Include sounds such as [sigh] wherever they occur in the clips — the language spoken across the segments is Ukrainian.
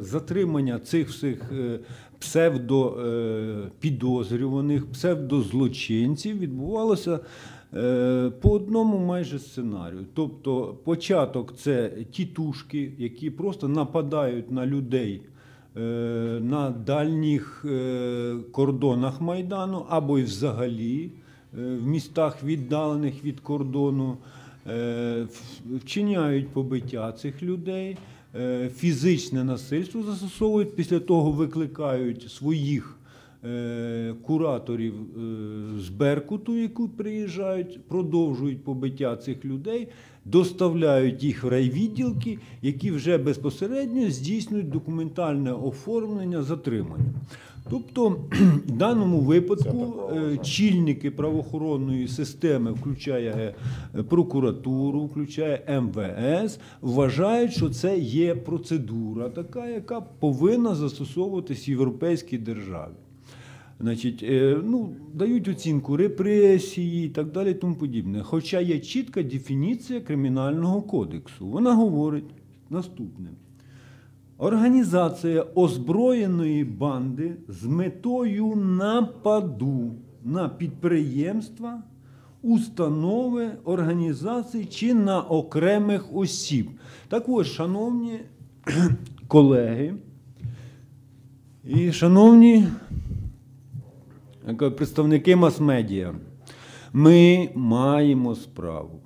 Затримання цих всіх е, псевдопідозрюваних, псевдозлочинців відбувалося е, по одному майже сценарію. Тобто початок це тітушки, які просто нападають на людей е, на дальніх е, кордонах Майдану або й взагалі е, в містах віддалених від кордону. Е, вчиняють побиття цих людей, е, фізичне насильство застосовують, після того викликають своїх кураторів е, з Беркуту, які приїжджають, продовжують побиття цих людей, доставляють їх в райвідділки, які вже безпосередньо здійснюють документальне оформлення затримання. Тобто, в даному випадку е, чільники правоохоронної системи, включає е, прокуратуру, включає МВС, вважають, що це є процедура така, яка повинна застосовуватись в європейській державі. Значить, е, ну, дають оцінку репресії і так далі, тому подібне. Хоча є чітка дефініція кримінального кодексу. Вона говорить наступне. Організація озброєної банди з метою нападу на підприємства, установи, організації чи на окремих осіб. Так ось, шановні [clears throat] колеги і шановні представники мас-медіа, ми маємо справу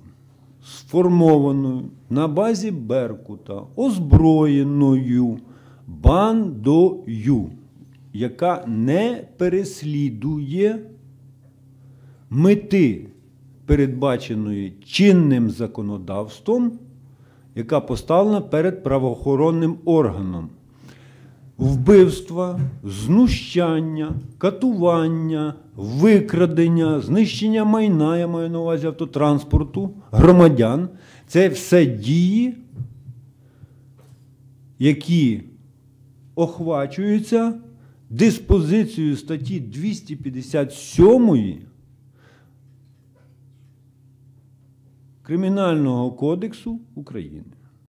сформованою на базі Беркута, озброєною бандою, яка не переслідує мети, передбаченої чинним законодавством, яка поставлена перед правоохоронним органом. Вбивства, знущання, катування, викрадення, знищення майна, я маю на увазі автотранспорту, громадян це все дії, які охвачуються диспозицією статті 257 Кримінального кодексу України.